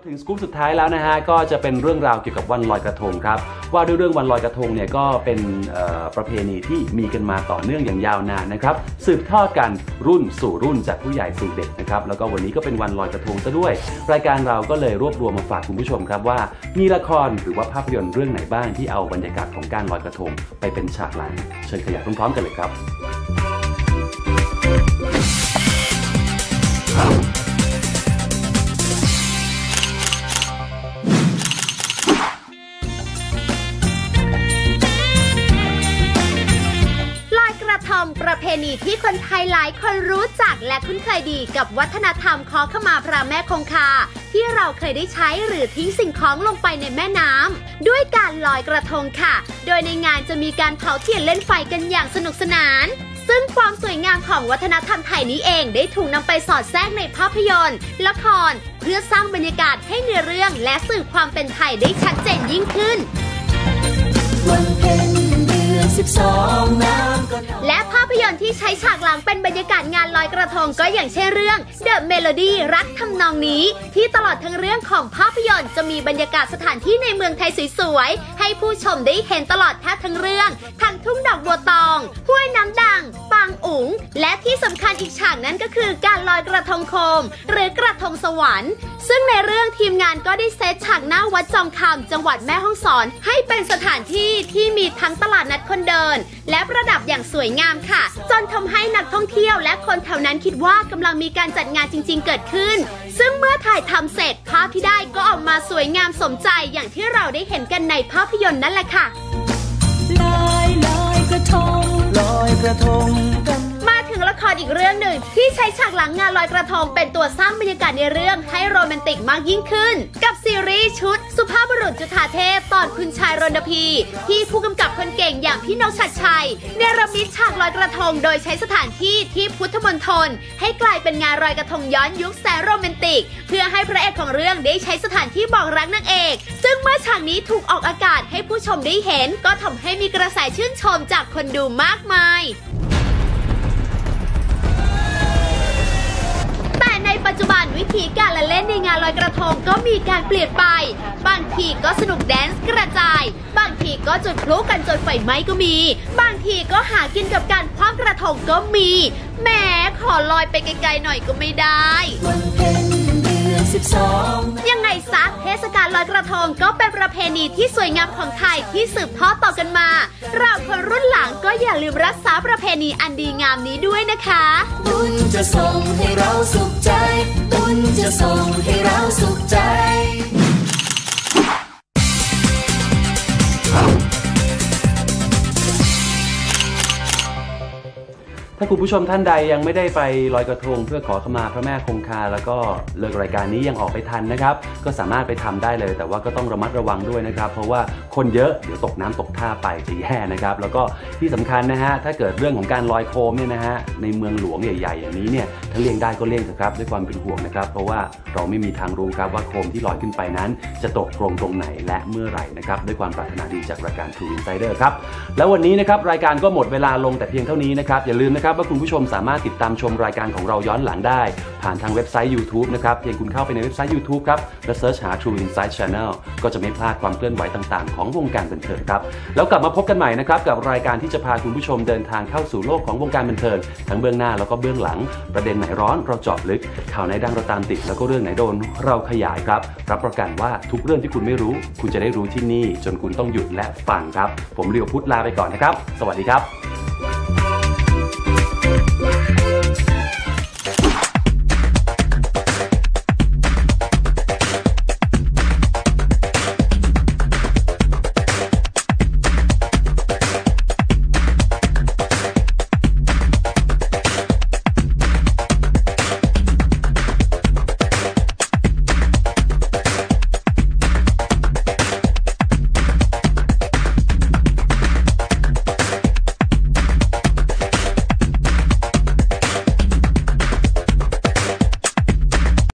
มาถึงสกู๊ปสุดท้ายแล้วนะฮะก็จะเป็นเรื่องราวเกี่ยวกับวันลอยกระทงครับว่าด้วยเรื่องวันลอยกระทงเนี่ยก็เป็นประเพณีที่มีกันมาต่อเนื่องอย่างยาวนานนะครับสืบทอดกันรุ่นสู่รุ่นจากผู้ใหญ่สู่เด็กนะครับแล้วก็วันนี้ก็เป็นวันลอยกระทงซะด้วย รายการเราก็เลยรวบรวมมาฝากคุณผู้ชมครับว่ามีละครหรือว่าภาพยนตร์เรื่องไหนบ้างที่เอาบรรยากาศของการลอยกระทง ไปเป็นฉากหลังเชิญขยับพร้อมๆกันเลยครับ อยกระทงประเพณีที่คนไทยหลายคนรู้จักและคุ้นเคยดีกับวัฒนธรรมขอขมาพระแม่คงคา ที่เราเคยได้ใช้หรือทิ้งสิ่งของลงไปในแม่น้ำด้วยการลอยกระทงค่ะ โดยในงานจะมีการเผาเทียนเล่นไฟกันอย่างสนุกสนานซึ่งความสวยงามของวัฒนธรรมไทยนี้เองได้ถูกนำไปสอดแทรกในภาพยนตร์ ละคร เพื่อสร้างบรรยากาศให้เนื้อเรื่องและสื่อความเป็นไทยได้ชัดเจนยิ่งขึ้น วันเพ็ญเดือนสิบสองน้ำก็และภาพยนตร์ที่ใช้ฉากหลังเป็นบรรยากาศงานลอยกระทงก็อย่างเช่นเรื่อง The Melody รักทำนองนี้ ที่ตลอดทั้งเรื่องของภาพยนตร์จะมีบรรยากาศสถานที่ในเมืองไทยสวยๆ ให้ผู้ชมได้เห็นตลอดแทบทั้งเรื่องทั้งทุ่งดอกบัวตองห้วยน้ำดัง ปางอุ๋ง และที่สำคัญอีกฉากนั้นก็คือการลอยกระทงโคม หรือกระทงสวรรค์ซึ่งในเรื่องทีมงานก็ได้เซตฉากหน้าวัดจอมคำจังหวัดแม่ฮ่องสอน ให้เป็นสถานที่ที่มีทั้งตลาดนัดคนเดิน และประดับอย่างสวยงามค่ะ จนทำให้นักท่องเที่ยวและคนแถวนั้นคิดว่ากำลังมีการจัดงานจริง ๆ เกิดขึ้น ซึ่งเมื่อถ่ายทำเสร็จภาพที่ได้ก็ออกมาสวยงามสมใจอย่างที่เราได้เห็นกันในภาพยนตร์นั่นแหละค่ะลอยลอยกระทงลอยกระทง ถึงละครอีกเรื่องหนึ่ง ที่ใช้ฉากหลังงานลอยกระทงเป็นตัวสร้างบรรยากาศในเรื่องให้โรแมนติกมากยิ่งขึ้น กับซีรีส์ชุด สุภาพบุรุษจุฑาเทพตอนคุณชายรณพี ที่ผู้กำกับคนเก่งอย่างพี่นกชัดชัยเนรมิตฉากลอยกระทงโดยใช้สถานที่ที่พุทธมณฑลให้กลายเป็นงานลอยกระทงย้อนยุคแสนโรแมนติก เพื่อให้พระเอกของเรื่องได้ใช้สถานที่บอกรักนางเอก ซึ่งเมื่อฉากนี้ถูกออกอากาศให้ผู้ชมได้เห็น ก็ทำให้มีกระแสชื่นชมจากคนดูมากมาย ในปัจจุบันวิธีการละเล่นในงานลอยกระทงก็มีการเปลี่ยนไป บางทีก็สนุกแดนซ์กระจาย บางทีก็จุดพลุกันจนไฟไหม้ก็มี บางทีก็หากินกับการคว้างกระทงก็มีแหมขอลอยไปไกลๆหน่อยก็ไม่ได้ 12 ยังไงซะเทศกาลลอยกระทงก็เป็นประเพณีที่สวยงามของไทยที่สืบทอดต่อกันมา เราคนรุ่นหลังก็อย่าลืมรักษาประเพณีอันดีงามนี้ด้วยนะคะ บุญจะส่งให้เราสุขใจ ถ้าคุณผู้ชมท่านใดยังไม่ได้ไปลอยกระทง เพื่อขอขมาพระแม่คงคา แล้วก็เลิกรายการนี้ยังออกไปทันนะครับ ก็สามารถไปทำได้เลย แต่ว่าก็ต้องระมัดระวังด้วยนะครับ เพราะว่าคนเยอะเดี๋ยวตกน้ำตกท่าไปจะแย่นะครับ แล้วก็ที่สำคัญนะฮะถ้าเกิดเรื่องของการลอยโคมเนี่ยนะฮะในเมืองหลวงใหญ่ๆอย่างนี้เนี่ยถ้าเลี่ยงได้ก็เลี่ยงเถอะครับด้วยความเป็นห่วงนะครับ เพราะว่าเราไม่มีทางรู้ครับว่าโคมที่ลอยขึ้นไปนั้น จะตกตรงตรงไหนและเมื่อไหร่นะครับด้วยความปรารถนาดีจากรายการ True Insider ครับแล้ววันนี้นะครับรายการก็หมดเวลาลงแต่เพียงเท่านี้นะครับอย่าลืมนะครับว่าคุณผู้ชมสามารถติดตามชมรายการของเราย้อนหลังได้ ผ่านทางเว็บไซต์ YouTube นะครับเพียงคุณเข้าไปในเว็บไซต์ YouTube ครับและเซิร์ชหา True Insight Channel ก็จะไม่พลาดความเคลื่อนไหวต่างๆ ของวงการบันเทิงครับแล้วกลับมาพบกันใหม่นะครับกับรายการที่จะพาคุณผู้ชมเดินทางเข้าสู่โลกของวงการบันเทิงทั้งเบื้องหน้าแล้วก็เบื้องหลัง ประเด็นไหนร้อนเราเจาะลึก ข่าวไหนดังเราตามติดแล้วก็เรื่องไหนโดนเราขยายครับรับประกันว่าทุกเรื่องที่คุณไม่รู้ คุณจะได้รู้ที่นี่ จนคุณต้องหยุดและฟังครับ ผมเรียวพุทธลาไปก่อนนะครับ สวัสดีครับ